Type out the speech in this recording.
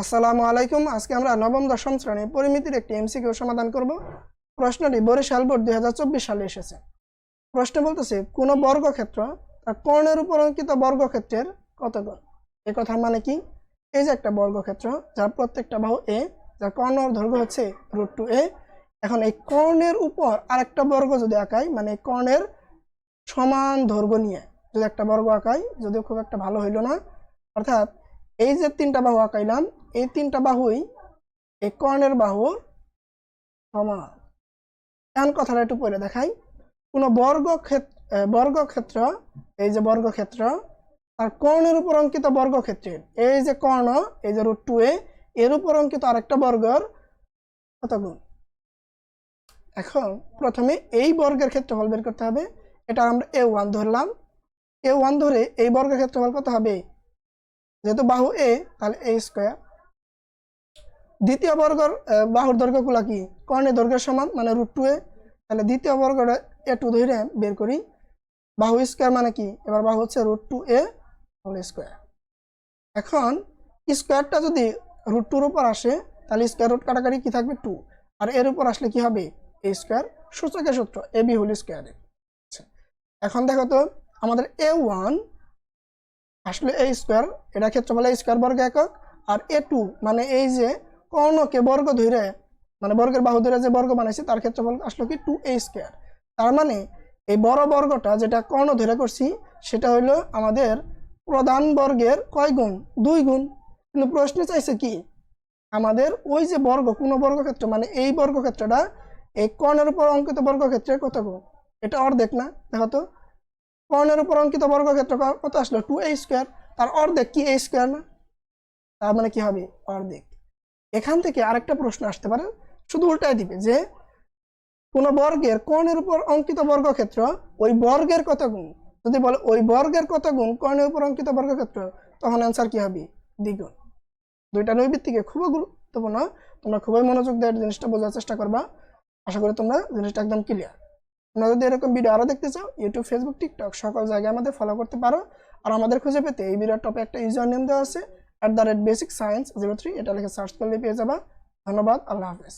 আসসালামু আলাইকুম। আজকে আমরা নবম, দশম শ্রেণি পরিমিতির একটি এমসিকিউ সমাধান করব। প্রশ্নটি বরিশাল বোর্ড দুই হাজার চব্বিশ সালে এসেছে। প্রশ্ন বলতেছে, কোন বর্গক্ষেত্র তার কর্ণের উপর অঙ্কিত বর্গক্ষেত্রের কত গুণ এ কথার মানে কি? এই যে একটা বর্গক্ষেত্র, যার প্রত্যেকটা বাহু এ যার কর্ণর দৈর্ঘ্য হচ্ছে রুট টু এ এখন এই কর্ণের উপর আরেকটা বর্গ যদি আঁকাই মানে কর্ণের সমান দৈর্ঘ্য নিয়ে যদি একটা বর্গ আঁকাই, যদিও খুব একটা ভালো হইল না, অর্থাৎ এই যে তিনটা বাহু আঁকাইলাম, এই তিনটা বাহুই এই কর্ণের বাহুর সমান। এখন কথাটা একটু পরে দেখাই। কোনো বর্গক্ষেত্র বর্গক্ষেত্র, এই যে বর্গক্ষেত্র, আর কর্ণের উপর অঙ্কিত বর্গক্ষেত্রের। এই যে কর্ণ, এই যে রুট টু এ, এর উপর অঙ্কিত আরেকটা বর্গর কত গুণ এখন প্রথমে এই বর্গের ক্ষেত্রফল বের করতে হবে। এটা আমরা এ ওয়ান ধরলাম। এ ওয়ান ধরে এই বর্গের ক্ষেত্রফল কত হবে? যেহেতু বাহু এ তাহলে এ স্কোয়ার দ্বিতীয় বর্গর বাহুর দৈর্ঘ্যগুলো কি? কর্ণের দৈর্ঘ্যের সমান মানে রুট টু এ তাহলে দ্বিতীয় বর্গটা এ টু ধরে বের করি। বাহু স্কোয়ার মানে কি? এবার বাহু হচ্ছে root two a whole square এখন স্কোয়ারটা যদি রুট টুর উপর আসে, তাহলে স্কোয়ার রুট কাটাকাটি কি থাকবে? টু আর এর উপর আসলে কি হবে? এ স্কোয়ার সূচকের সূত্র এ বি হোল স্কোয়ারে এখন দেখো তো, আমাদের এ ওয়ান আসলে এ স্কোয়ার এটা ক্ষেত্রফল এ স্কোয়ার বর্গ একক, আর এ টু মানে এই যে কর্ণকে বর্গ ধরে মানে বর্গের বাহু ধরে যে বর্গ বানাইছে, তার ক্ষেত্রফল আসলো কি টু এ স্কোয়ার তার মানে এই বড় বর্গটা যেটা কর্ণ ধরে করছি, সেটা হলো আমাদের প্রধান বর্গের কয় গুণ? দুই গুণ। কিন্তু প্রশ্নে চাইছে কি? আমাদের ওই যে বর্গ, কোনো বর্গক্ষেত্র মানে এই বর্গক্ষেত্রটা, এই কর্ণের উপর অঙ্কিত বর্গক্ষেত্রের কত গুণ? এটা অর্ধেক না? দেখো তো। কর্ণের উপর অঙ্কিত বর্গক্ষেত্র কত আসলো? টু এ স্কোয়ার তার অর্ধেক কি এ স্কোয়ার না? তার মানে কি হবে? অর্ধেক। এখান থেকে আরেকটা প্রশ্ন আসতে পারে, শুধু উল্টায় দিবে যে, কোন বর্গের কর্ণের উপর অঙ্কিত বর্গক্ষেত্র ওই বর্গের কত গুণ? যদি বলে ওই বর্গের কত গুণ কর্ণের উপর অঙ্কিত বর্গক্ষেত্র তখন অ্যান্সার কি হবে? দ্বিগুণ। দুইটা নৈবিত্তিকে খুবই গুরুত্বপূর্ণ। তোমরা খুবই মনোযোগ দেওয়ার জিনিসটা বোঝার চেষ্টা করবা। আশা করি তোমরা জিনিসটা একদম ক্লিয়ার তোমরা যদি এরকম ভিডিও আরও দেখতে চাও ইউটিউব ফেসবুক টিকটক সকল জায়গায় আমাদের ফলো করতে পারো। আর আমাদের খুঁজে পেতে এই ভিডিওর টপে একটা ইউজার নেম দেওয়া আছে at the rate basic science zero three এটা লিখে সার্চ করলে পেয়ে যাবা। ধন্যবাদ, আল্লাহ হাফেজ।